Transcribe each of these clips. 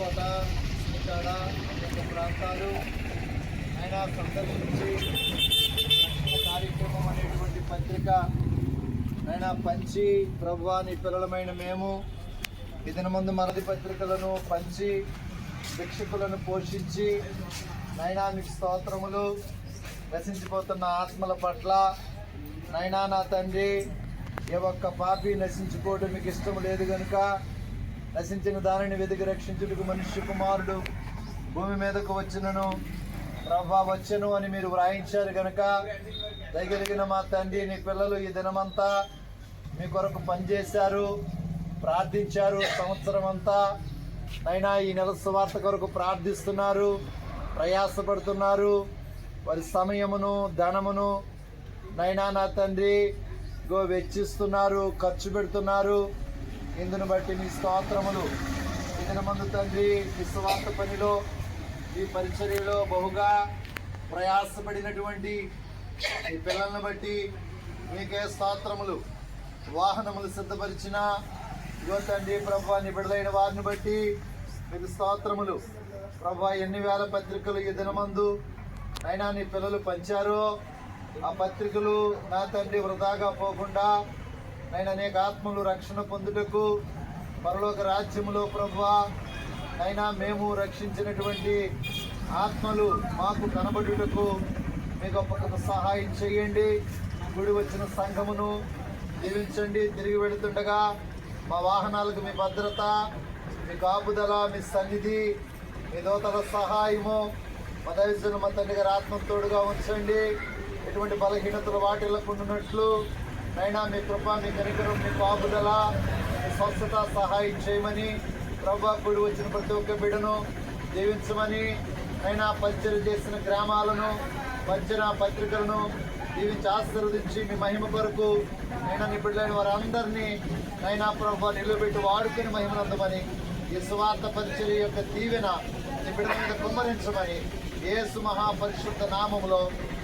కోట శ్రీకాడ అనేక ప్రాంతాలు. ఆయన సందర్శించి కార్యక్రమం అనేటువంటి పత్రిక ఆయన పంచి ప్రభు పిల్లలమైన మేము ఇదిన ముందు మరది పత్రికలను పంచి శిక్షకులను పోషించి నైనా మీకు స్తోత్రములు నశించిపోతున్న ఆత్మల పట్ల నైనా నా తండ్రి ఏ ఒక్క పాపి నశించుకోవడం మీకు ఇష్టం లేదు కనుక నశించిన దానిని వెతికి రక్షించుటకు మనుష్య కుమారుడు భూమి మీదకు వచ్చినను. ప్రభా వచ్చను అని మీరు వ్రాయించారు కనుక దయగలిగిన మా తండ్రి నీ పిల్లలు ఈ దినమంతా మీ కొరకు పనిచేశారు ప్రార్థించారు సంవత్సరం అంతా అయినా ఈ నెల సువార్త కొరకు ప్రార్థిస్తున్నారు ప్రయాసపడుతున్నారు. వారి సమయమును ధనమును నైనా నా తండ్రి గో వెచ్చిస్తున్నారు ఖర్చు పెడుతున్నారు. ఇందును బట్టి మీ స్తోత్రములు. ఈ దినమందు తండ్రి విశ్వాస పనిలో ఈ పరిచర్యలో బహుగా ప్రయాసపడినటువంటి ఈ పిల్లలను బట్టి మీకే స్తోత్రములు. వాహనములు సిద్ధపరిచిన ఇగో తండ్రి ప్రభా నిబిడలైన వారిని బట్టి మీకు స్తోత్రములు. ప్రభా ఎన్ని వేల పత్రికలు ఈ దినమందు అయినా నీ పిల్లలు పంచారో? ఆ పత్రికలు నా తండ్రి వృధాగా పోకుండా నేను అనేక ఆత్మలు రక్షణ పొందుటకు పరలోక రాజ్యములో ప్రభా అయినా మేము రక్షించినటువంటి ఆత్మలు మాకు కనబడుటకు మీ గొప్ప సహాయం చేయండి. గుడి వచ్చిన సంఘమును దీవించండి. తిరిగి వెళుతుండగా మా వాహనాలకు మీ భద్రత మీ కాపుదల మీ సన్నిధి మీ దోతల సహాయము మా దైవజన మా తండ్రి గారి ఆత్మ తోడుగా ఉంచండి. ఎటువంటి బలహీనతలు వాటిల్లకుండానట్లు అయినా మీ కృప మీ కనికరం మీ పాపుదల మీ స్వస్థత సహాయం చేయమని ప్రభా కూడి వచ్చిన ప్రతి ఒక్క బిడను దీవించమని అయినా పరిచయం చేసిన గ్రామాలను వచ్చిన పత్రికలను దీవించి ఆశీర్వదించి మీ మహిమ కొరకు అయినా నిబిడలైన వారందరినీ అయినా ప్రభా నిలబెట్టి వాడుకుని మహిమనందమని ఈ సువార్త పరిచయ యొక్క దీవెన నిబిడల మీద కుమ్మరించమని ఏసు మహాపరిశుద్ధ నామములో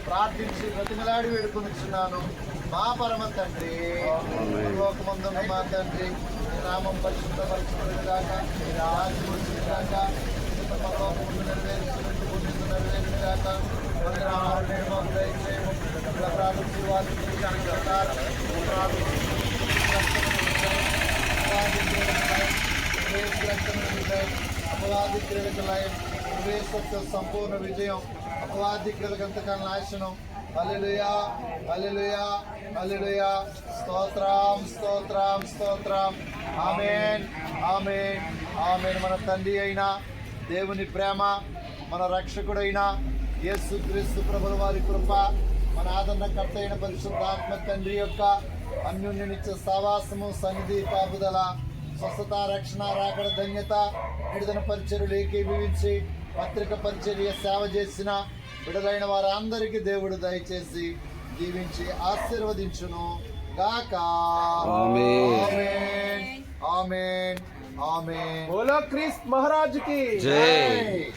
ప్రార్థించి ప్రతిమలాడి వేడుకొనిచున్నాను. మా పరమ తండ్రి లోకమందున్న మా తండ్రి నామం పరిశుద్ధ పరిశుద్ధుడు కాక నీ రాజ్యం వచ్చింది కాక పరలోకముందు నెరవేర్చినట్టు భూమి మీద కాక నేడు సంపూర్ణ విజయం. అపవాది క్రీడకు నాశనం. అల్లెలుయా అల్లెలుయా అల్లెలుయా స్తోత్రం స్తోత్రం స్తోత్రం. ఆమెన్ ఆమె ఆమెన్. మన తండ్రి అయిన దేవుని ప్రేమ మన రక్షకుడైన యేసు క్రీస్తు ప్రభుల వారి కృప మన ఆదరణకర్త అయిన పరిశుద్ధాత్మ తండ్రి యొక్క అన్యోన్యనిత్య సావాసము సన్నిధి కాపుదల స్వస్థత రక్షణ రాకడ ధన్యత విడుదల పరిచర్లు ఏకీభవించి పత్రిక పరిచర్య సేవ చేసిన విడుదలైన వారందరికీ దేవుడు దయచేసి దీవించి ఆశీర్వదించును గాక. ఆమెన్. ఆమెన్. బోలో మహారాజుకి. జై.